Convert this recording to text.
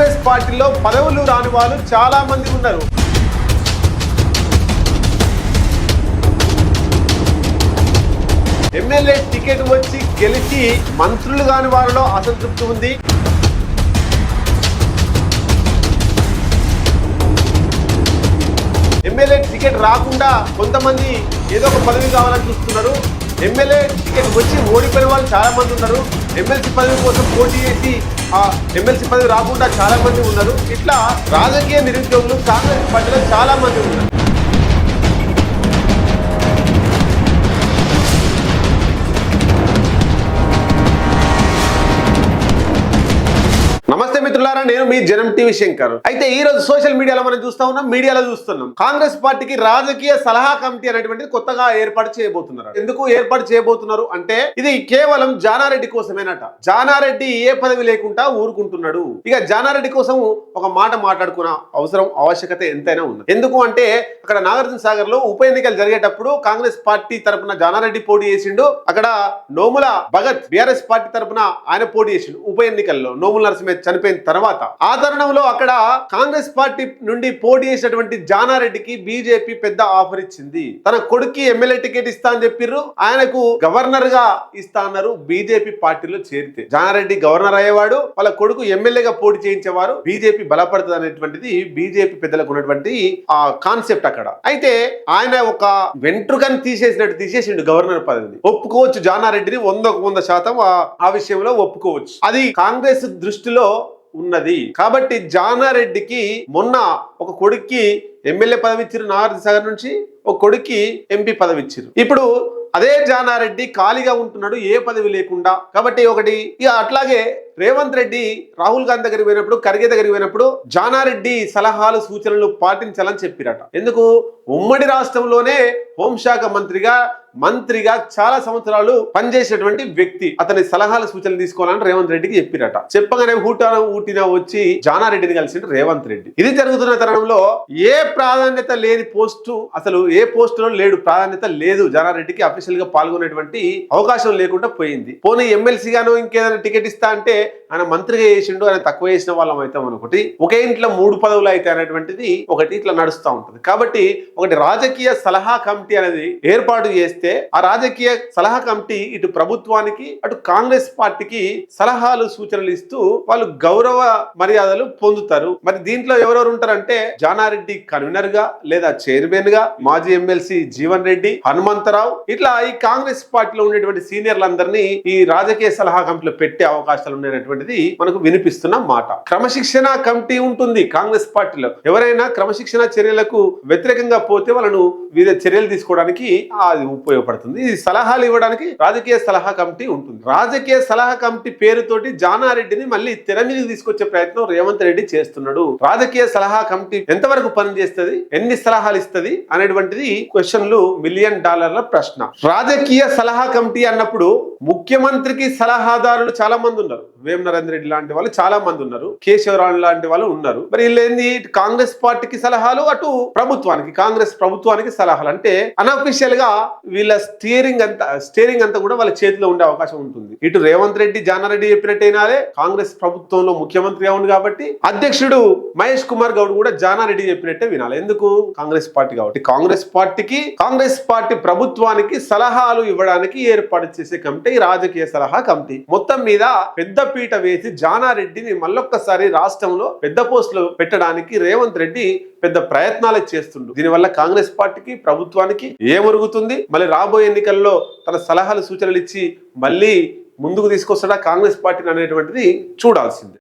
కాంగ్రెస్ పార్టీలో పదవులు రాని వాళ్ళు చాలా మంది ఉన్నారు. ఎమ్మెల్యే టికెట్ వచ్చి గెలిచి మంత్రులు కాని వారిలో అసంతృప్తి ఉంది. ఎమ్మెల్యే టికెట్ రాకుండా కొంతమంది ఏదో ఒక పదవి కావాలని చూస్తున్నారు. ఎమ్మెల్యే టికెట్ వచ్చి ఓడిపోయిన వాళ్ళు చాలా మంది ఉన్నారు. ఎమ్మెల్సీ పదవి కోసం పోటీ చేసి ఆ ఎమ్మెల్సీ పదవి రాకుండా చాలా మంది ఉన్నారు. ఇట్లా రాజకీయ నిరుద్యోగులు కాంగ్రెస్ పార్టీలో చాలా మంది ఉన్నారు. మిత్రులారా నేను మీ జనం టీవీ శంకర్. అయితే ఈ రోజు సోషల్ మీడియాలో మనం చూస్తా ఉన్నాం మీడియాలో చూస్తున్నాం. కాంగ్రెస్ పార్టీకి రాజకీయ సలహా కమిటీ అనేటువంటిది కొత్తగా ఏర్పాటు చేయబోతున్నారు. ఎందుకు ఏర్పాటు చేయబోతున్నారు అంటే ఇది కేవలం జానారెడ్డి కోసమేనట. జానారెడ్డి ఏ పదవి లేకుండా ఊరుకుంటున్నాడు. ఇక జానారెడ్డి కోసం ఒక మాట మాట్లాడుకున్న అవసరం ఆవశ్యకత ఎంతైనా ఉంది ఎందుకు అంటే అక్కడ నాగార్జున సాగర్లో ఉప ఎన్నికలు జరిగేటప్పుడు కాంగ్రెస్ పార్టీ తరపున జానారెడ్డి పోటీ చేసిండు. అక్కడ నోముల భగత్ బీఆర్ఎస్ పార్టీ తరపున ఆయన పోటీ చేసిండు ఉప ఎన్నికల్లో. నోముల నరసింహ చనిపోయిన తర్వాత ఆ తరుణంలో అక్కడ కాంగ్రెస్ పార్టీ నుండి పోటీ చేసినటువంటి జానారెడ్డికి బీజేపీ పెద్ద ఆఫర్ ఇచ్చింది. తన కొడుక్కి ఎమ్మెల్యే టికెట్ ఇస్తా అని చెప్పిర్రు. ఆయనకు గవర్నర్గా ఇస్తా అన్నారు బీజేపీ పార్టీలో చేరితే. జానారెడ్డి గవర్నర్ అయ్యేవాడు వాళ్ళ కొడుకు ఎమ్మెల్యేగా పోటీ చేయించేవారు. బీజేపీ బలపడుతుంది అనేటువంటిది బీజేపీ పెద్దలకు ఉన్నటువంటి ఆ కాన్సెప్ట్ అక్కడ. అయితే ఆయన ఒక వెంట్రుకని తీసేసినట్టు తీసేసిండు గవర్నర్ పదవిని. ఒప్పుకోవచ్చు జానారెడ్డిని వందకు వంద శాతం ఆ- ఆ విషయంలో ఒప్పుకోవచ్చు. అది కాంగ్రెస్ దృష్టిలో ఉన్నది. కాబట్టి జానారెడ్డికి మొన్న ఒక కొడుక్కి ఎమ్మెల్యే పదవి ఇచ్చారు నాగార్జున సాగర్ నుంచి ఒక కొడుక్కి ఎంపీ పదవి ఇచ్చారు ఇప్పుడు అదే జానారెడ్డి ఖాళీగా ఉంటున్నాడు ఏ పదవి లేకుండా. కాబట్టి ఒకటి ఇక అట్లాగే రేవంత్ రెడ్డి రాహుల్ గాంధీ దగ్గరికి పోయినప్పుడు ఖర్గే దగ్గరికి పోయినప్పుడు జానారెడ్డి సలహాలు సూచనలు పాటించాలని చెప్పిరట. ఎందుకు? ఉమ్మడి రాష్ట్రంలోనే హోంశాఖ మంత్రిగా మంత్రిగా చాలా సంవత్సరాలు పనిచేసేటువంటి వ్యక్తి. అతని సలహాలు సూచనలు తీసుకోవాలని రేవంత్ రెడ్డికి చెప్పిరట. చెప్పగానే హూటాన ఊటిన వచ్చి జానారెడ్డిని కలిసిండు రేవంత్ రెడ్డి. ఇది జరుగుతున్న తరుణంలో ఏ ప్రాధాన్యత లేని పోస్టు అసలు ఏ పోస్టులో లేడు ప్రాధాన్యత లేదు జానారెడ్డికి అఫీషియల్గా పాల్గొనేటువంటి అవకాశం లేకుండా పోయింది. పోనీ ఎమ్మెల్సీగాను ఇంకేదైనా టికెట్ ఇస్తా అంటే ఆయన మంత్రిగా చేసిండు ఆయన తక్కువ చేసిన వాళ్ళం అయితే ఒకటి ఒకే ఇంట్లో మూడు పదవులు అయితే అనేటువంటిది ఒకటి ఇట్లా నడుస్తూ ఉంటుంది. కాబట్టి ఒకటి రాజకీయ సలహా కమిటీ అనేది ఏర్పాటు చేస్తే ఆ రాజకీయ సలహా కమిటీ ఇటు ప్రభుత్వానికి అటు కాంగ్రెస్ పార్టీకి సలహాలు సూచనలు ఇస్తూ వాళ్ళు గౌరవ మర్యాదలు పొందుతారు. మరి దీంట్లో ఎవరెవరు ఉంటారంటే జానారెడ్డి కన్వీనర్గా లేదా చైర్మన్గా మాజీ ఎమ్మెల్సీ జీవన్ రెడ్డి హనుమంతరావు ఇట్లా ఈ కాంగ్రెస్ పార్టీలో ఉండేటువంటి సీనియర్లందరినీ ఈ రాజకీయ సలహా కమిటీలో పెట్టే అవకాశాలు ఉన్నాయనేటువంటిది మనకు వినిపిస్తున్న మాట. క్రమశిక్షణ కమిటీ ఉంటుంది కాంగ్రెస్ పార్టీలో. ఎవరైనా క్రమశిక్షణ చర్యలకు వ్యతిరేకంగా పోతే వాళ్ళను వివిధ చర్యలు తీసుకోవడానికి అది ఉపయోగపడుతుంది. ఈ సలహాలు ఇవ్వడానికి రాజకీయ సలహా కమిటీ ఉంటుంది. రాజకీయ సలహా కమిటీ పేరుతోటి జానారెడ్డిని మళ్ళీ తెర మీదకి తీసుకొచ్చే ప్రయత్నం రేవంత్ రెడ్డి చేస్తున్నాడు. రాజకీయ సలహా కమిటీ ఎంతవరకు పనిచేస్తుంది? ఎన్ని సలహాలు ఇస్తుంది? అనేటువంటిది క్వశ్చన్లు మిలియన్ డాలర్ల ప్రశ్న. రాజకీయ సలహా కమిటీ అన్నప్పుడు ముఖ్యమంత్రికి సలహాదారులు చాలా మంది ఉన్నారు. వేమ నరేంద్ర రెడ్డి లాంటి వాళ్ళు చాలా మంది ఉన్నారు. కేశవరావు లాంటి వాళ్ళు ఉన్నారు. మరి వీళ్ళేంది? కాంగ్రెస్ పార్టీకి సలహాలు అటు ప్రభుత్వానికి కాంగ్రెస్ ప్రభుత్వానికి సలహాలు. అంటే అన్అఫీషియల్గా వీళ్ళ స్టీరింగ్ అంతా స్టీరింగ్ అంతా కూడా వాళ్ళ చేతిలో ఉండే అవకాశం ఉంటుంది. ఇటు రేవంత్ రెడ్డి జానారెడ్డి చెప్పినట్టయినాలే కాంగ్రెస్ ప్రభుత్వంలో ముఖ్యమంత్రిగా ఉంది కాబట్టి అధ్యక్షుడు మహేష్ కుమార్ గౌడ్ కూడా జానారెడ్డి చెప్పినట్టే వినాలి. ఎందుకు? కాంగ్రెస్ పార్టీ కాబట్టి. కాంగ్రెస్ పార్టీకి కాంగ్రెస్ పార్టీ ప్రభుత్వానికి సలహాలు ఇవ్వడానికి ఏర్పాటు చేసే కమిటీ రాజకీయ సలహా కమిటీ. మొత్తం మీద పెద్ద పీట వేసి జానారెడ్డిని మళ్ళొక్కసారి రాష్ట్రంలో పెద్ద పోస్టులు పెట్టడానికి రేవంత్ రెడ్డి పెద్ద ప్రయత్నాలు చేస్తుండు. దీనివల్ల కాంగ్రెస్ పార్టీకి ప్రభుత్వానికి ఏమరుగుతుంది? మళ్ళీ రాబోయే ఎన్నికల్లో తన సలహాలు సూచనలు ఇచ్చి మళ్ళీ ముందుకు తీసుకొస్తాడా కాంగ్రెస్ పార్టీని అనేటువంటిది చూడాల్సిందే.